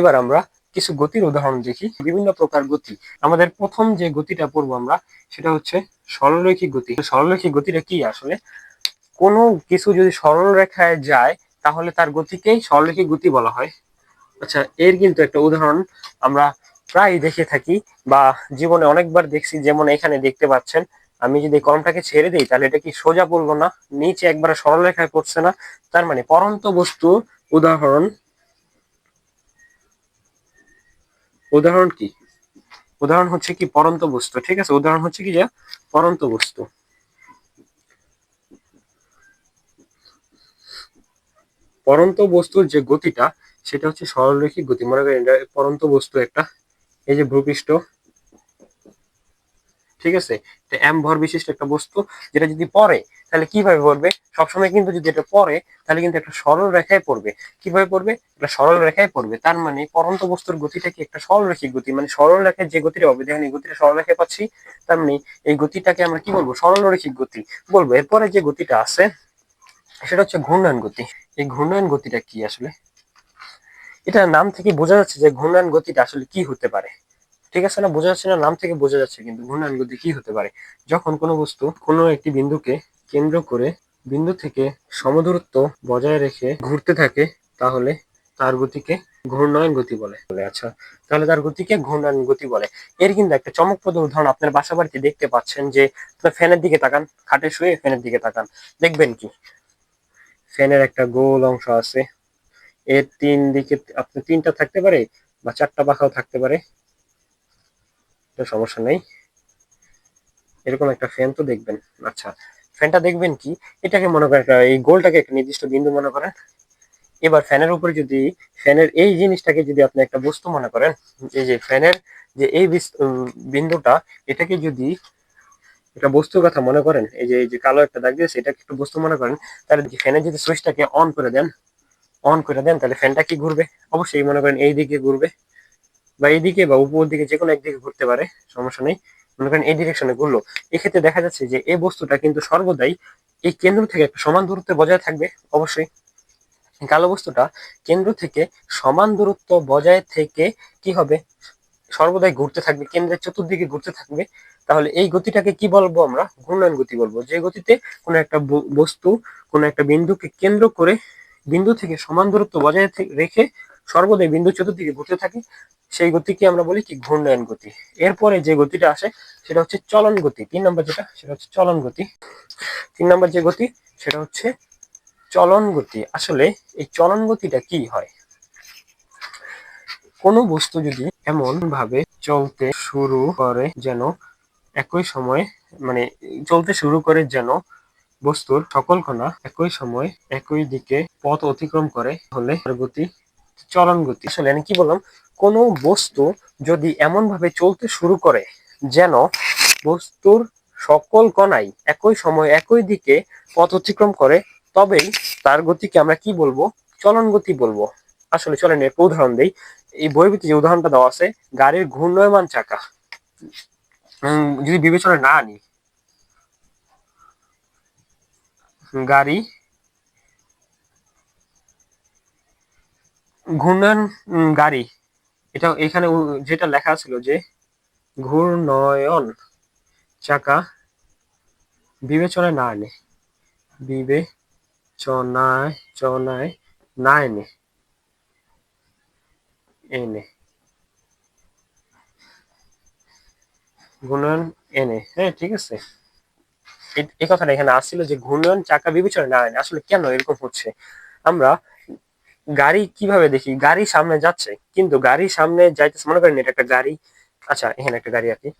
এবার আমরা কিছু গতির উদাহরণ দেখি। বিভিন্ন প্রকার গতি। আমাদের প্রথম যে গতিটা পড়ব আমরা, সেটা হচ্ছে সরলরৈখিক গতি। সরলরৈখিক গতিটা কি আসলে? কোনো কিছু যদি সরল রেখায় যায়, তাহলে তার গতিকেই সরলরৈখিক গতি বলা হয়। আচ্ছা এর কিন্তু একটা উদাহরণ আমরা প্রায় দেখে থাকি বা জীবনে অনেকবার দেখছি, যেমন এখানে দেখতে পাচ্ছেন, আমি যদি কলমটাকে ছেড়ে দিই, তাহলে এটা কি সোজা পড়ব না? নিচে একবারে সরল রেখায় পড়ছে না? তার মানে পরন্ত বস্তু উদাহরণ উদাহরণ কি? উদাহরণ হচ্ছে কি পরন্ত বস্তু, ঠিক আছে? উদাহরণ হচ্ছে কি যে পরন্ত বস্তু। পরন্ত বস্তুর যে গতিটা, সেটা হচ্ছে সরলরৈখিক গতি। মনে করেন পরন্ত বস্তু একটা, এই যে ভূপৃষ্ঠ, ঠিক আছে? এম ভর বিশিষ্ট একটা বস্তু, যেটা যদি পড়ে তাহলে কীভাবে পড়বে? সবসময় কিন্তু যদি এটা পড়ে, তাহলে কিন্তু একটা সরল রেখায় পড়বে। কীভাবে পড়বে? একটা সরল রেখায় পড়বে। তার মানে পরন্ত বস্তুর গতিটা কি একটা সরলরৈখিক গতি? মানে সরল রেখায় যে গতিটা হবে দেখেন এই গতিটা সরল রেখায় পাচ্ছি। তার মানে এই গতিটাকে আমরা কি বলব? সরলরৈখিক গতি বলব। এরপরে যে গতিটা আছে, সেটা হচ্ছে ঘূর্ণয়ন গতি। এই ঘূর্ণয়ন গতিটা কি আসলে? এটা নাম থেকে বোঝা যাচ্ছে যে ঘূর্ণয়ন গতিটা আসলে কি হতে পারে। ঠিক আছে না? বোঝা যাচ্ছে না? নাম থেকে বোঝা যাচ্ছে কিন্তু ঘূর্ণয়ন গতি কি হতে পারে? যখন কোনো বস্তু কোনো একটি বিন্দুকে কেন্দ্র করে বিন্দু থেকে সমদূরত্ব বজায় রেখে ঘুরতে থাকে, তাহলে তার গতিকে ঘূর্ণয়ন গতি বলে। আচ্ছা তাহলে তার গতিকে ঘূর্ণয়ন গতি বলে। এর কিন্তু একটা চমকপ্রদ উদাহরণ আপনার বাসা বাড়িতে দেখতে পাচ্ছেন যে ফ্যানের দিকে তাকান, খাটে শুয়ে ফ্যানের দিকে তাকান। দেখবেন কি? ফ্যানের একটা গোল অংশ আছে। এর তিন দিকে আপনার তিনটা থাকতে পারে বা চারটা পাখাও থাকতে পারে। সমস্যা নেই। এরকম একটা ফ্যান তো দেখবেন। আচ্ছা ফ্যানটা দেখবেন কি? এটাকে মনে করেন এই গোলটাকে একটা নির্দিষ্ট বিন্দু মনে করেন। এবার ফ্যানের উপরে যদি ফ্যানের এই জিনিসটাকে যদি আপনি একটা বস্তু মনে করেন, এই যে ফ্যানের যে এই বিন্দুটা, এটাকে যদি একটা বস্তুর কথা মনে করেন, এই যে এই যে কালো একটা দাগ দিয়েছে, এটাকে একটু বস্তু মনে করেন, তাহলে ফ্যানের যদি সুইচটাকে অন করে দেন অন করে দেন, তাহলে ফ্যানটা কি ঘুরবে? অবশ্যই মনে করেন এই দিকে ঘুরবে, বা এইদিকে বা উপর দিকে যে কোনো একদিকে ঘুরতে পারে, সমস্যা নেই। মনে করেন এই ডিরেকশনে ঘুরলো। এক্ষেত্রে দেখা যাচ্ছে যে এই বস্তুটা কিন্তু সর্বদাই এই কেন্দ্র থেকে একটা সমান দূরত্বে বজায় থাকবে, অবশ্যই। কালো বস্তুটা কেন্দ্র থেকে সমান দূরত্ব বজায় থেকে কি হবে? সর্বদাই ঘুরতে থাকবে, কেন্দ্রের চতুর্দিকে ঘুরতে থাকবে। তাহলে এই গতিটাকে কি বলব আমরা? ঘূর্ণয়ন গতি বলব। যে গতিতে কোনো একটা বস্তু, কোনো একটা বিন্দুকে কেন্দ্র করে বিন্দু থেকে সমান দূরত্ব বজায় রেখে সর্বদাই বিন্দু চতুর্দিকে ঘুরতে থাকে, সেই গতিকে আমরা বলি কি ঘূর্ণয়ন গতি। এরপরে যে গতিটা আসে, সেটা হচ্ছে চলন গতি। তিন নম্বর যেটা, সেটা হচ্ছে চলন গতি। তিন নম্বর যে গতি, সেটা হচ্ছে চলন গতি। আসলে এই চলন গতিটা কি হয়? কোনো বস্তু যদি এমন ভাবে চলতে শুরু করে যেন, একই সময় মানে চলতে শুরু করে যেন বস্তুর সকল কণা একই সময় একই দিকে পথ অতিক্রম করে হলে গতি চলন গতি আসলে আমি কি বললাম? কোনো বস্তু যদি এমন ভাবে চলতে শুরু করে যেন বস্তুর সকল কণাই একই সময় একই দিকে পথ অতিক্রম করে, তবেই তার গতিকে আমরা কি বলব? চলন গতি বলব। আসলে চলেন একটা উদাহরণ দেই। এই বইয়ের যে উদাহরণটা দেওয়া আছে, গাড়ির ঘূর্ণয়মান চাকা। যদি বিবেচনা না আনি, গাড়ি ঘূর্ণয়ন গাড়ি। এটা এখানে যেটা লেখা ছিল যে ঘূর্ণয়ন, চাকা বিবেচনায় না এনে, বিবেচনায়, চনায় না এনে এনে। ঘূর্ণয়ন, এনে হ্যাঁ ঠিক আছে। এই কথাটা এখানে আসছিল যে ঘূর্ণয়ন, চাকা বিবেচনা না এনে, আসলে কেন এরকম হচ্ছে? আমরা গাড়ি কীভাবে দেখি? গাড়ি সামনে যাচ্ছে, কিন্তু গাড়ি সামনে যাইতেছে, মনে করেন এটা একটা গাড়ি। আচ্ছা এখানে একটা গাড়ি আর কি।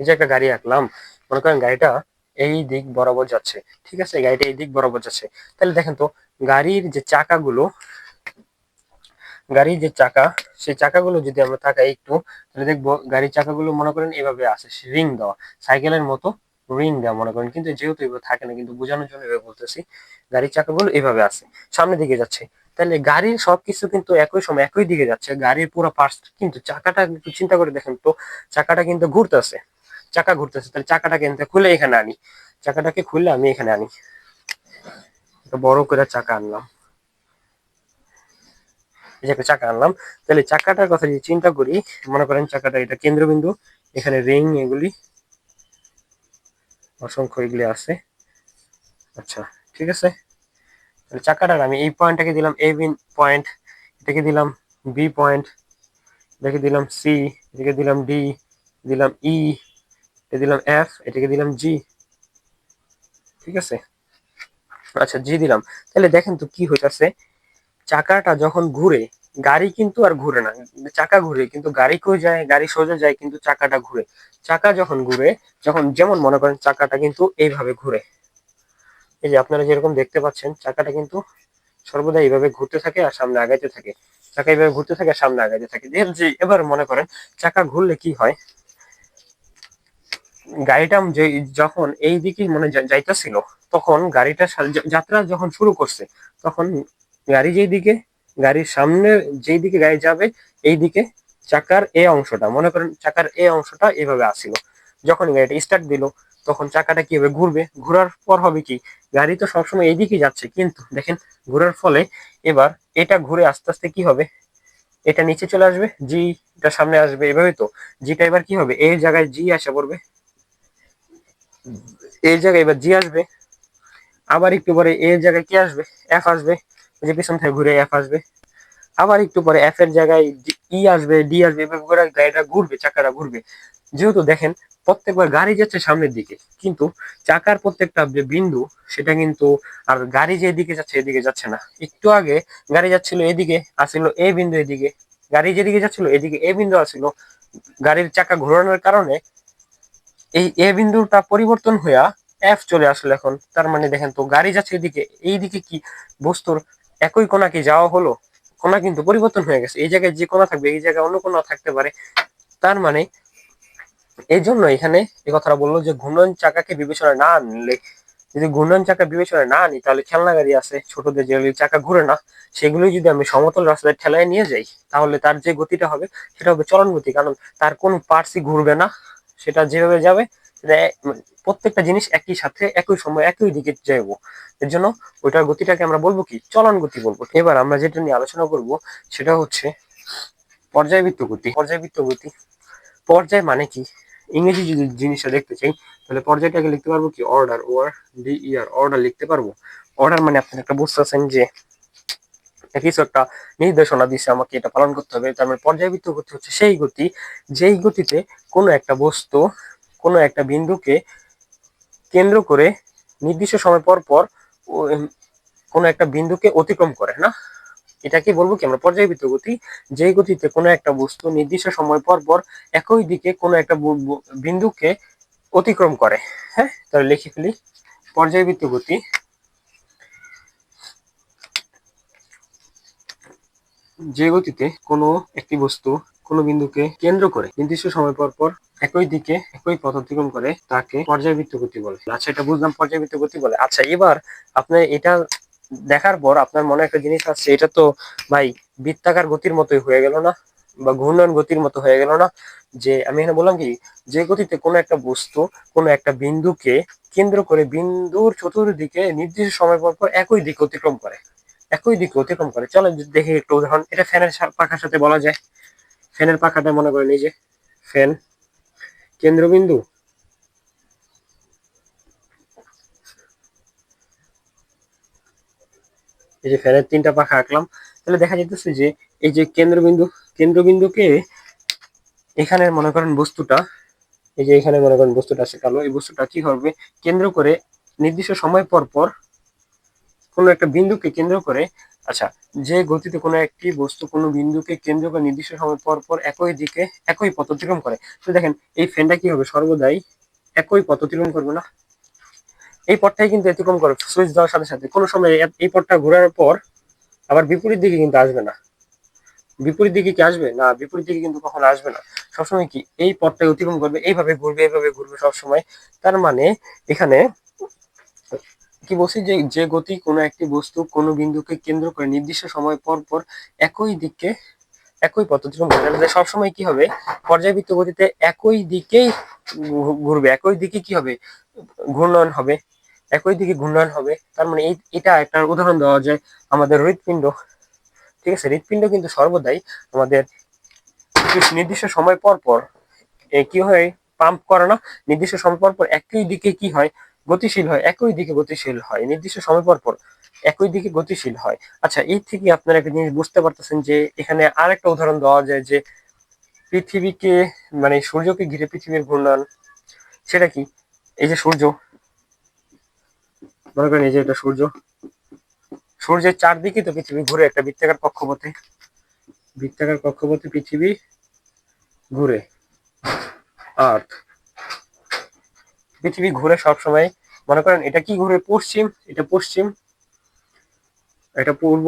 এই যে একটা গাড়ি আঁকলাম, মনে করেন গাড়িটা এই দিক বরাবর যাচ্ছে, ঠিক আছে? গাড়িটা এই দিক বরাবর যাচ্ছে। তাহলে দেখেন তো, গাড়ির যে চাকাগুলো গাড়ির যে চাকা, সেই চাকাগুলো যদি আমরা তাকাই একটু, তাহলে দেখব গাড়ির চাকাগুলো মনে করেন এভাবে আছে রিং দেওয়া। সাইকেলের মতো রিং দেওয়া মনে করেন, কিন্তু যেহেতু এভাবে থাকে না, কিন্তু বোঝানোর জন্য এভাবে বলতেছি, গাড়ির চাকাগুলো এভাবে আছে সামনের দিকে যাচ্ছে। তাহলে গাড়ির সবকিছু কিন্তু একই সময় একই দিকে যাচ্ছে, গাড়ির পুরো পার্টস কিন্তু চাকাটা একটু চিন্তা করে দেখেন তো, চাকাটা কিন্তু ঘুরতেছে, চাকা ঘুরতেছে, তাহলে চাকাটাকে কিন্তু খুলে এখানে আনি, চাকাটাকে খুললে আমি এখানে আনি। বড় করে চাকা আনলাম। যে চাকা আনলাম, তাহলে চাকাটার কথা যদি চিন্তা করি, মনে করেন চাকাটা এটা কেন্দ্রবিন্দু, এখানে রিং এগুলি অসংখ্য এগুলি আছে। আচ্ছা ঠিক আছে? তাহলে চাকাটার আমি এই পয়েন্টটাকে দিলাম এ পয়েন্ট এটাকে দিলাম বি পয়েন্ট এটাকে দিলাম সি এটাকে দিলাম ডি দিলাম ই এটা দিলাম এফ এটাকে দিলাম জি ঠিক আছে? আচ্ছা জি দিলাম। তাহলে দেখেন তো কি হইতাছে? চাকাটা যখন ঘুরে, গাড়ি কিন্তু আর ঘুরে না। চাকা ঘুরে, কিন্তু গাড়ি কই যায়, গাড়ি সোজা যায়, কিন্তু চাকাটা ঘুরে। চাকা যখন ঘুরে, যখন যেমন মনে করেন চাকাটা কিন্তু এইভাবে ঘুরে। এই যে আপনারা যেরকম দেখতে পাচ্ছেন, চাকাটা কিন্তু সর্বদা এইভাবে ঘুরতে থাকে আর সামনে আগাইতে থাকে। চাকা এইভাবে ঘুরতে থাকে আর সামনে আগাইতে থাকে। যে এবার মনে করেন চাকা ঘুরলে কি হয়? গাড়িটা যে যখন এই দিকে মানে যাইতেছিল, তখন গাড়িটা যাত্রা যখন শুরু করছে, তখন গাড়ি যেই দিকে, গাড়ির সামনে যেই দিকে গাড়ি যাবে, এই দিকে চাকার এ অংশটা, মনে করেন চাকার এ অংশটা এভাবে আসছিল যখন গাড়িটা স্টার্ট দিল, তখন চাকাটা কীভাবে ঘুরবে, ঘোরার পর হবে কি, গাড়ি তো সবসময় এইদিকে যাচ্ছে, কিন্তু দেখেন ঘোরার ফলে এবার এটা ঘুরে আস্তে আস্তে কি হবে, এটা নিচে চলে আসবে জি জিটা সামনে আসবে, এভাবে তো জিটা এবার কি হবে এই জায়গায় জি আসা পড়বে। এই জায়গায় এবার জি আসবে, আবার একটু পরে এই জায়গায় কি আসবে এফ আসবে যে পিছন থেকে ঘুরে এফ আসবে। আবার একটু পরে এফ এর জায়গায় ই আসবে ডি আসবে, এভাবে করে গাড়িটা ঘুরবে, চাকাটা ঘুরবে। যেহেতু দেখেন, প্রত্যেকবার গাড়ি যাচ্ছে সামনের দিকে, কিন্তু চাকার প্রত্যেকটা যে বিন্দু, সেটা কিন্তু আর গাড়ি যে এদিকে যাচ্ছে এদিকে যাচ্ছে না। একটু আগে গাড়ি যাচ্ছিল এদিকে, আসছিল এ বিন্দু এদিকে। গাড়ি যেদিকে যাচ্ছিল, এদিকে এ বিন্দু আসছিল। গাড়ির চাকা ঘোরানোর কারণে এই এ বিন্দুটা পরিবর্তন হইয়া এফ চলে আসলো এখন। তার মানে দেখেন তো, গাড়ি যাচ্ছে এদিকে, এইদিকে কি বস্তুর একই কোনা কি যাওয়া হলো কোনা কিন্তু পরিবর্তন হয়ে গেছে। এই জায়গায় যে কোনা থাকবে, এই জায়গায় অন্য কোনা থাকতে পারে। তার মানে এই জন্য এখানে এই কথাটা বলল যে, ঘূর্ণন চাকাকে বিবেচনায় না আনলে, যদি ঘূর্ণন চাকা বিবেচনা না আনি, তাহলে খেলনা গাড়ি আছে ছোটদের যেগুলি চাকা ঘুরে না সেগুলি যদি আমি সমতল রাস্তায় ঠেলায় নিয়ে যাই, তাহলে তার যে গতিটা হবে, সেটা হবে চলন গতি কারণ তার কোনো পার্সি ঘুরবে না, সেটা যেভাবে যাবে প্রত্যেকটা জিনিস একই সাথে, একই সময়, একই দিকে যাইব। এর জন্য ওইটার গতিটাকে আমরা বলব কি? চলন গতি বলব। এবার আমরা যেটা নিয়ে আলোচনা করব, সেটা হচ্ছে পর্যায়বৃত্ত গতি। পর্যায়বৃত্ত গতি, পর্যায় মানে কি? ইংরেজি যদি জিনিসটা দেখতে চাই, তাহলে পর্যায়টাকে লিখতে পারব কি? অর্ডার ওয়ার ডি ইয়ার অর্ডার লিখতে পারব। অর্ডার মানে আপনি একটা বুঝতেছেন যে কিছু একটা নির্দেশনা দিচ্ছে আমাকে, এটা পালন করতে হবে। তার মানে পর্যায়বৃত্ত গতি হচ্ছে সেই গতি, যেই গতিতে কোনো একটা বস্তু কোনো একটা বিন্দুকে কেন্দ্র করে নির্দিষ্ট সময় পর পর কোনো একটা বিন্দুকে অতিক্রম করে, না? এটাকে বলব কি? আমরা পর্যায়বৃত্ত গতি যেই গতিতে কোনো একটা বস্তু নির্দিষ্ট সময় পর পর একই দিকে কোনো একটা বিন্দুকে অতিক্রম করে হ্যাঁ? তাহলে লিখে ফেলি। পর্যায়বৃত্ত গতি যে গতিতে কোনো একটি বস্তু কোনো বিন্দুকে কেন্দ্র করে নির্দিষ্ট সময় পর পর একই দিকে একই পথ অতিক্রম করে, তাকে পর্যায়বৃত্ত গতি বলে। আচ্ছা এটা বুঝলাম, পর্যায়বৃত্ত গতি বলে। আচ্ছা এবার আপনি এটা দেখার পর আপনার মনে একটা জিনিস আসছে এটা তো ভাই বৃত্তাকার গতির মতোই হয়ে গেল না? বা ঘূর্ণন গতির মতো হয়ে গেল না? যে আমি এখানে বললাম কি, যে গতিতে কোনো একটা বস্তু কোনো একটা বিন্দুকে কেন্দ্র করে বিন্দুর চতুর্দিকে নির্দিষ্ট সময় পর পর একই দিকে অতিক্রম করে। একই দিকে অতিক্রম করে। চলো দেখি একটু উদাহরণ, এটা ফ্যানের পাখার সাথে বলা যায়। ফ্যানের পাখাটা মনে করেন এই যে, ফ্যান। কেন্দ্রবিন্দু। এই যে ফ্যানের তিনটা পাখা আঁকলাম। তাহলে দেখা যেতেছে যে, এই যে কেন্দ্রবিন্দু, কেন্দ্রবিন্দুকে এখানে মনে করেন বস্তুটা, এই যে এখানে মনে করেন বস্তুটা আছে কালো, এই বস্তুটা কি করবে? কেন্দ্র করে নির্দিষ্ট সময় পর পর কোনো একটা বিন্দুকে কেন্দ্র করে আচ্ছা যে গতিতে কোনো একটি বস্তু কোনো বিন্দুকে কেন্দ্র করে নির্দিষ্ট সময় পর পর একই দিকে একই পথ অতিক্রম করে। তো দেখেন, এই ফ্যানটা কি হবে? সর্বদাই একই পথ অতিক্রম করবে না? এই পথটাই কিন্তু অতিক্রম করে সুইচ দেওয়ার সাথে সাথে। কোনো সময় এই পথটা ঘোরার পর আবার বিপরীত দিকে কিন্তু আসবে না। বিপরীত দিকে কি আসবে? না, বিপরীত দিকে কিন্তু কখনো আসবে না। সবসময় কি এই পথটা অতিক্রম করবে, এইভাবে ঘুরবে এইভাবে ঘুরবে সবসময়। তার মানে এখানে কি বলছি যে যে গতি কোনো একটি বস্তু কোনো বিন্দুকে কেন্দ্র করে নির্দিষ্ট সময় পর পর একই দিকে, একই পথ অতিক্রম করে তাহলে সবসময় কি হবে? পর্যায়বৃত্ত গতিতে একই দিকেই ঘুরবে। একই দিকে কি হবে? ঘূর্ণয়ন হবে। একই দিকে ঘূর্ণয়ন হবে। তার মানে এটা একটা উদাহরণ দেওয়া যায় আমাদের হৃৎপিণ্ড। ঠিক আছে? হৃৎপিণ্ড কিন্তু সর্বদাই আমাদের নির্দিষ্ট সময় পর পর কি হয়? পাম্প করে না? নির্দিষ্ট সময় পর পর একই দিকে কি হয়? গতিশীল হয়, একই দিকে গতিশীল হয়, নির্দিষ্ট সময় পর পর একই দিকে গতিশীল হয়। আচ্ছা এই থেকে আপনারা একটা জিনিস বুঝতে পারতেছেন যে, এখানে আর একটা উদাহরণ দেওয়া যায় যে, পৃথিবীকে মানে সূর্যকে ঘিরে পৃথিবীর ঘূর্ণন, সেটা কি? এই যে সূর্য, মনে করেন এই যে এটা সূর্য। সূর্যের চারদিকে তো পৃথিবী ঘুরে, একটা বৃত্তাকার কক্ষপথে। বৃত্তাকার কক্ষপথে পৃথিবী ঘুরে। আর্থ। পৃথিবী ঘুরে সব সময় মনে করেন এটা কি ঘুরে? পশ্চিম, এটা পশ্চিম, এটা পূর্ব।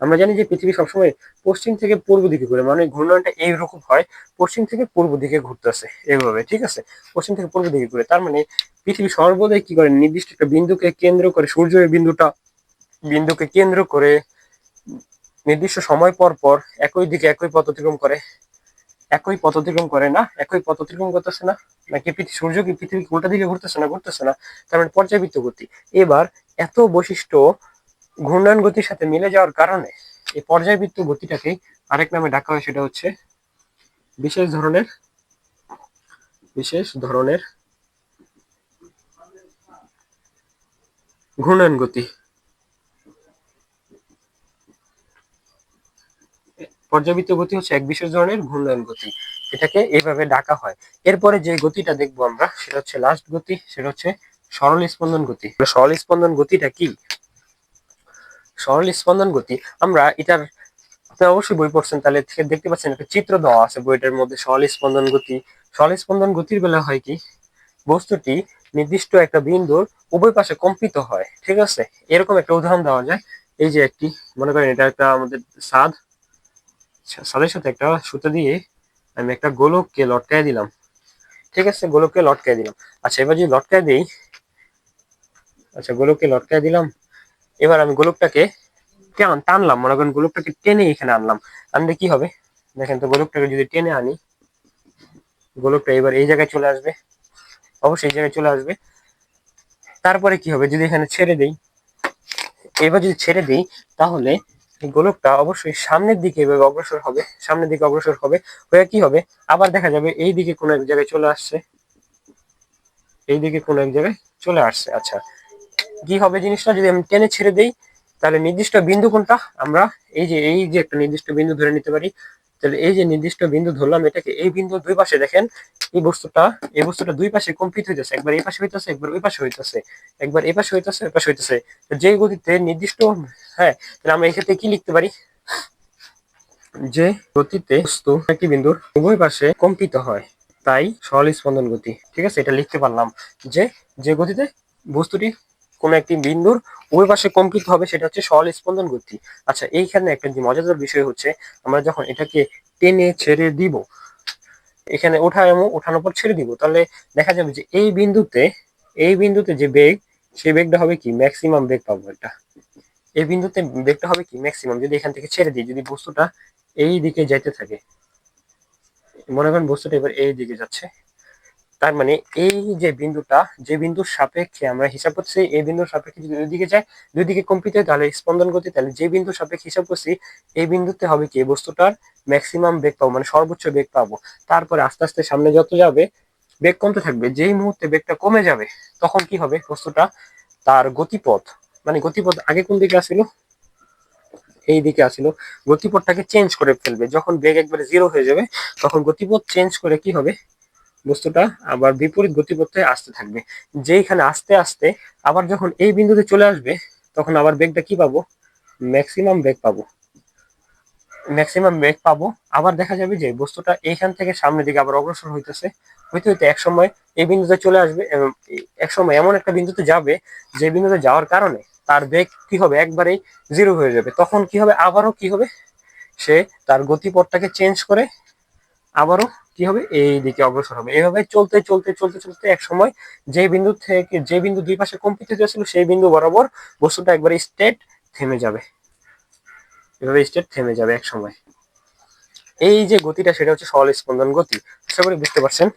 আমরা জানি যে পৃথিবী সবসময় পশ্চিম থেকে পূর্ব দিকে ঘুরে মানে ঘূর্ণনটা এইরকম হয়, পশ্চিম থেকে পূর্ব দিকে ঘুরতেছে এইভাবে, ঠিক আছে? পশ্চিম থেকে পূর্ব দিকে ঘুরে, তার মানে পৃথিবী সর্বদাই কি করে? নির্দিষ্ট একটা বিন্দুকে কেন্দ্র করে, সূর্যের বিন্দুটা, বিন্দুকে কেন্দ্র করে, নির্দিষ্ট সময় পর পর একই দিকে একই পথ অতিক্রম করে একই পথ অতিক্রম করে না? একই পথ অতিক্রম করতেছে না? নাকি সূর্য কি পৃথিবী উল্টা দিকে ঘুরতেছে না? ঘুরতেছে না। তার মানে পর্যাবৃত্ত গতি। এবার এত বৈশিষ্ট্য ঘূর্ণায়ন গতির সাথে মিলে যাওয়ার কারণে এই পর্যায়বৃত্ত গতিটাকে আরেক নামে ডাকা হয়, সেটা হচ্ছে বিশেষ ধরনের বিশেষ ধরনের ঘূর্ণায়ন গতি। পর্যাবৃত্ত গতি হচ্ছে এক বিশেষ ধরনের ঘূর্ণায়ন গতি। এটাকে এইভাবে ডাকা হয়। এরপরে যে গতিটা দেখব আমরা, সেটা হচ্ছে লাস্ট গতি, সেটা হচ্ছে সরল স্পন্দন গতি। সরল স্পন্দন গতিটা কি? সরল স্পন্দন গতি, আমরা এটার, আপনি অবশ্যই বই পড়ছেন, তাহলে দেখতে পাচ্ছেন একটা চিত্র দেওয়া আছে বইটার মধ্যে, সরল স্পন্দন গতি। সরল স্পন্দন গতির বেলা হয় কি? বস্তুটি নির্দিষ্ট একটা বিন্দুর উভয় পাশে কম্পিত হয়, ঠিক আছে? এরকম একটা উদাহরণ দেওয়া যায়। এই যে একটি, মনে করেন এটা একটা আমাদের সাদ সাদের সাথে একটা সুতো দিয়ে আমি একটা গোলককে লটকায় দিলাম। ঠিক আছে, গোলককে লটকায় দিলাম। আচ্ছা এবার যদি লটকায় দিই আচ্ছা গোলককে লটকায় দিলাম। এবার আমি গোলকটাকে টান টানলাম? মনে করেন গোলকটাকে টেনে এখানে আনলাম। আনলে কি হবে? দেখেন তো, গোলকটাকে যদি টেনে আনি, গোলকটা এবার এই জায়গায় চলে আসবে। অবশ্যই এই জায়গায় চলে আসবে। তারপরে কি হবে? যদি এখানে ছেড়ে দেই, এবার যদি ছেড়ে দিই, তাহলে এই গোলকটা অবশ্যই সামনের দিকে এভাবে অগ্রসর হবে, সামনের দিকে অগ্রসর হবে, হয়ে কি হবে? আবার দেখা যাবে এই দিকে কোনো এক জায়গায় চলে আসছে। এই দিকে কোনো এক জায়গায় চলে আসছে আচ্ছা। কি হবে জিনিসটা? যদি আমি টেনে ছেড়ে দেই, তাহলে নির্দিষ্ট বিন্দু কোনটা? আমরা এই যে এই যে একটা নির্দিষ্ট বিন্দু ধরে নিতে পারি। তাহলে এই যে নির্দিষ্ট বিন্দু ধরলাম এটাকে, এই বিন্দু দুই পাশে দেখেন, এই বস্তুটা এই বস্তুটা দুই পাশে কম্পিত হইতেছে। একবার এই পাশে হইতেছে, একবার ওই পাশে হইতেছে। একবার এই পাশে হইতেছে, ওই পাশে হইতেছে। যে গতিতে নির্দিষ্ট হ্যাঁ তাহলে আমরা এক্ষেত্রে কি লিখতে পারি? যে গতিতে বস্তু একটি বিন্দুর উভয় পাশে কম্পিত হয়, তাই সরল স্পন্দন গতি। ঠিক আছে? এটা লিখতে পারলাম। যে যে গতিতে বস্তুটি কোন একটি বিন্দুর উভয় পাশে কম্পিত হবে, সেটা হচ্ছে সরল স্পন্দন গতি। আচ্ছা এইখানে একটা যে মজাদার বিষয় হচ্ছে, আমরা যখন এটাকে টেনে ছেড়ে দিব, এখানে ওঠা এবং ওঠানোর পর ছেড়ে দিব, তাহলে দেখা যাবে যে এই বিন্দুতে এই বিন্দুতে যে বেগ, সেই বেগটা হবে কি? ম্যাক্সিমাম বেগ পাবো এটা এই বিন্দুতে বেগটা হবে কি? ম্যাক্সিমাম, যদি এখান থেকে ছেড়ে দিই, যদি বস্তুটা এই দিকে যাইতে থাকে, মনে করেন বস্তুটা এবার এই দিকে যাচ্ছে তার মানে এই যে বিন্দুটা, যে বিন্দুর সাপেক্ষে আমরা হিসাব করছি, এই বিন্দুর সাপেক্ষে যদি দুই দিকে যায়, দুই দিকে কম্পিত, তাহলে স্পন্দন গতি, তাহলে যে বিন্দুর সাপেক্ষে হিসাব করছি, এই বিন্দুতে হবে কি বস্তুটার ম্যাক্সিমাম বেগ পাবো মানে সর্বোচ্চ বেগ পাবো। তারপরে আস্তে আস্তে সামনে যত যাবে, বেগ কমতে থাকবে, যেই মুহূর্তে বেগটা কমে যাবে, তখন কি হবে, বস্তুটা তার গতিপথ মানে গতিপথ আগে কোন দিকে আসছিল এই দিকে আসছিল গতিপথটাকে চেঞ্জ করে ফেলবে। যখন বেগ একবারে জিরো হয়ে যাবে, তখন গতিপথ চেঞ্জ করে কি হবে? বস্তুটা আবার বিপরীত গতিপথে আসতে থাকবে। যেইখানে আস্তে আস্তে আবার যখন এই বিন্দুতে চলে আসবে, তখন আবার বেগটা কি পাবো? ম্যাক্সিমাম বেগ পাবো। ম্যাক্সিমাম বেগ পাবো। আবার দেখা যাবে যে বস্তুটা এইখান থেকে সামনের দিকে আবার অগ্রসর হইতেছে। হইতে হইতে এক সময় এই বিন্দুতে চলে আসবে এক সময় এমন একটা বিন্দুতে যাবে যে বিন্দুতে যাওয়ার কারণে তার বেগ কি হবে? একবারেই জিরো হয়ে যাবে। তখন কি হবে? আবারও কি হবে? সে তার গতিপথটাকে চেঞ্জ করে আবারও কি হবে? এই দিকে অগ্রসর হবে। এভাবে চলতে চলতে চলতে চলতে এক সময় যে বিন্দু থেকে, যে বিন্দু দুই পাশে কম্পিত হয়েছিল সেই বিন্দু বরাবর বস্তুটা একবারে স্টেট থেমে যাবে। এভাবে স্টেট থেমে যাবে এক সময়। এই যে গতিটা, সেটা হচ্ছে সরল স্পন্দন গতি। আশা করি বুঝতে পারছেন।